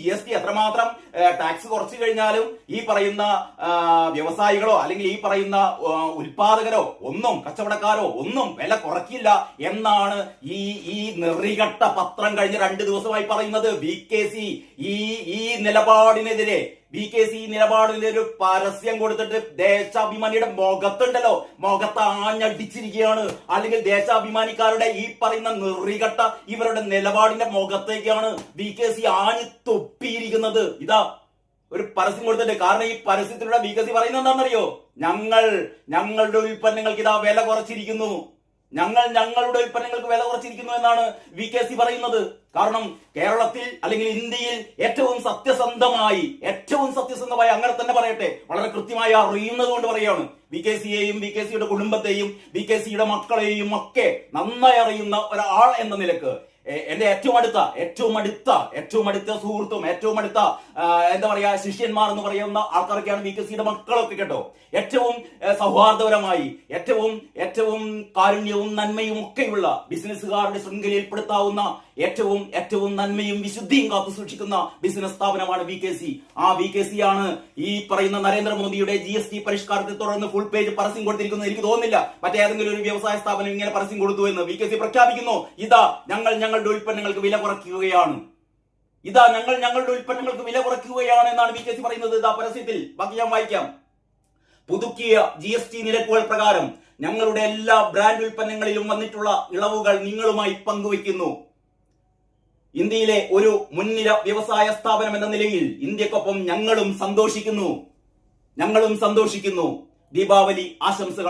G S T എത്രമാത്രം tax കുറച്ചു കഴിഞ്ഞാലും ഈ പറയുന്ന വ്യവസായികളോ അല്ലെങ്കിൽ ഈ പറയുന്ന ഉൽപാദകരോ ഒന്നും കച്ചവടക്കാരോ ഒന്നും വില കുറയ്ക്കില്ല എന്നാണ് ഈ ഈ നിറികട്ട പത്രം കഴിഞ്ഞ രണ്ട് ദിവസമായി പറയുന്നത്. വി കെ സി ഈ ഈ നിലപാടിനെതിരെ വി കെ സി നിലപാടിന്റെ ഒരു പരസ്യം കൊടുത്തിട്ട് ദേശാഭിമാനിയുടെ മുഖത്തുണ്ടല്ലോ. മുഖത്ത് ആഞ്ഞടിച്ചിരിക്കുകയാണ് അല്ലെങ്കിൽ ദേശാഭിമാനിക്കാരുടെ ഈ പറയുന്ന നിറികട്ട ഇവരുടെ നിലപാടിന്റെ മുഖത്തേക്കാണ് ബി കെ സി ആഞ്ഞു തൊപ്പിയിരിക്കുന്നത്. ഇതാ ഒരു പരസ്യം കൊടുത്തിട്ട്. കാരണം ഈ പരസ്യത്തിലൂടെ ബി കെ സി പറയുന്നത് എന്താണെന്നറിയോ? ഞങ്ങൾ ഞങ്ങളുടെ ഉൽപ്പന്നങ്ങൾക്ക് ഇതാ വില കുറച്ചിരിക്കുന്നു. ഞങ്ങൾ ഞങ്ങളുടെ ഉൽപ്പന്നങ്ങൾക്ക് വില കുറച്ചിരിക്കുന്നു എന്നാണ് വി കെ സി പറയുന്നത്. കാരണം കേരളത്തിൽ അല്ലെങ്കിൽ ഇന്ത്യയിൽ ഏറ്റവും സത്യസന്ധമായി ഏറ്റവും സത്യസന്ധമായി അങ്ങനെ തന്നെ പറയട്ടെ. വളരെ കൃത്യമായി അറിയുന്നത് കൊണ്ട് പറയാണ്. വി കെ സിയെയും വി കെ സിയുടെ കുടുംബത്തെയും വി കെ സിയുടെ മക്കളെയും ഒക്കെ നന്നായി അറിയുന്ന ഒരാൾ എന്ന നിലയ്ക്ക്. എന്റെ ഏറ്റവും അടുത്ത ഏറ്റവും അടുത്ത ഏറ്റവും അടുത്ത സുഹൃത്തും ഏറ്റവും അടുത്ത എന്താ പറയാ ശിഷ്യന്മാർ എന്ന് പറയുന്ന ആൾക്കാരൊക്കെയാണ് വി കെ സിയുടെ മക്കളൊക്കെ കേട്ടോ. ഏറ്റവും സൗഹാർദ്ദപരമായി ഏറ്റവും ഏറ്റവും കാരുണ്യവും നന്മയും ഒക്കെയുള്ള ബിസിനസ്സുകാരുടെ ശൃംഖലയിൽപ്പെടുത്താവുന്ന ഏറ്റവും ഏറ്റവും നന്മയും വിശുദ്ധിയും കാത്തു സൂക്ഷിക്കുന്ന ബിസിനസ് സ്ഥാപനമാണ് വി കെ സി ആ വി കെ സി ആണ് ഈ പറയുന്ന നരേന്ദ്രമോദിയുടെ ജി എസ് ടി പരിഷ്കാരത്തെ തുടർന്ന് ഫുൾ പേജ് പരസ്യം കൊടുത്തിരിക്കുന്നത്. എനിക്ക് തോന്നുന്നില്ല മറ്റേതെങ്കിലും ഒരു വ്യവസായ സ്ഥാപനം ഇങ്ങനെ പരസ്യം കൊടുത്തു എന്ന് വി കെ സി പ്രഖ്യാപിക്കുന്നു. ഇതാ ഞങ്ങൾ ഞങ്ങളുടെ ഉൽപ്പന്നങ്ങൾക്ക് വില കുറയ്ക്കുകയാണ്. ഇതാ ഞങ്ങൾ ഞങ്ങളുടെ ഉൽപ്പന്നങ്ങൾക്ക് വില കുറയ്ക്കുകയാണ് എന്നാണ് വി കെ സി പറയുന്നത്. ഇതാ പരസ്യത്തിൽ. ബാക്കി ഞാൻ വായിക്കാം. പുതുക്കിയ ജി എസ് ടി നിരക്കുകൾ പ്രകാരം ഞങ്ങളുടെ എല്ലാ ബ്രാൻഡ് ഉൽപ്പന്നങ്ങളിലും വന്നിട്ടുള്ള ഇളവുകൾ നിങ്ങളുമായി പങ്കുവയ്ക്കുന്നു. ഇന്ത്യയിലെ ഒരു മുൻനിര വ്യവസായ സ്ഥാപനം എന്ന നിലയിൽ ഇന്ത്യക്കൊപ്പം ഞങ്ങളും സന്തോഷിക്കുന്നു. ഞങ്ങളും സന്തോഷിക്കുന്നു. ദീപാവലി ആശംസകൾ